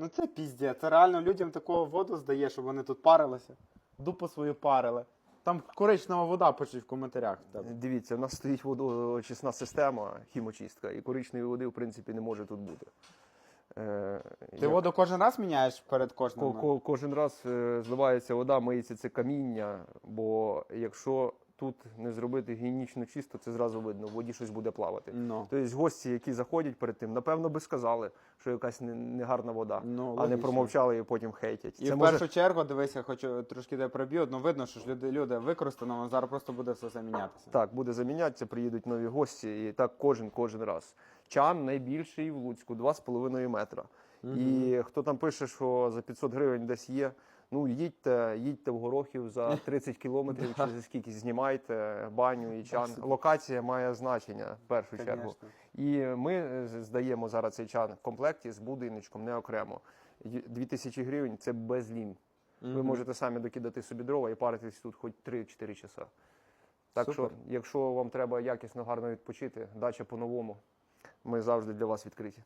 Ну це піздє. Це реально людям таку воду здає, щоб вони тут парилися. Дупу свою парили. Там коричнева вода пишуть в коментарях. в тебе. Дивіться, у нас стоїть водоочисна система, хімочистка, і коричної води, в принципі, не може тут бути. Е, Ти як- воду кожен раз міняєш перед кожним? Ко- ко- Кожен раз е, зливається вода, миється це каміння, бо якщо тут не зробити гігієнічно чисто, це зразу видно, в воді щось буде плавати. Ну. Тобто гості, які заходять перед тим, напевно би сказали, що якась не- негарна вода, Ну, а не промовчали і потім хейтять. І це в може першу чергу, дивися, хочу трошки де проб'ю, ну видно, що ж люди, люди використано, зараз просто буде все замінятися. так буде замінятися, приїдуть нові гості, і так кожен кожен раз. Чан найбільший в Луцьку, 2,5 метра. І хто там пише, що за 500 гривень десь є. Ну, їдьте, їдьте в Горохів за 30 кілометрів, чи за скільки знімайте баню і чан. Локація має значення в першу чергу. І ми е, здаємо зараз цей чан в комплекті з будиночком, не окремо. 2000 гривень це без лім. Ви можете самі докидати собі дрова і паритись тут хоч 3-4 часа. Так Супер. що, якщо вам треба якісно гарно відпочити, дача по-новому, ми завжди для вас відкриті.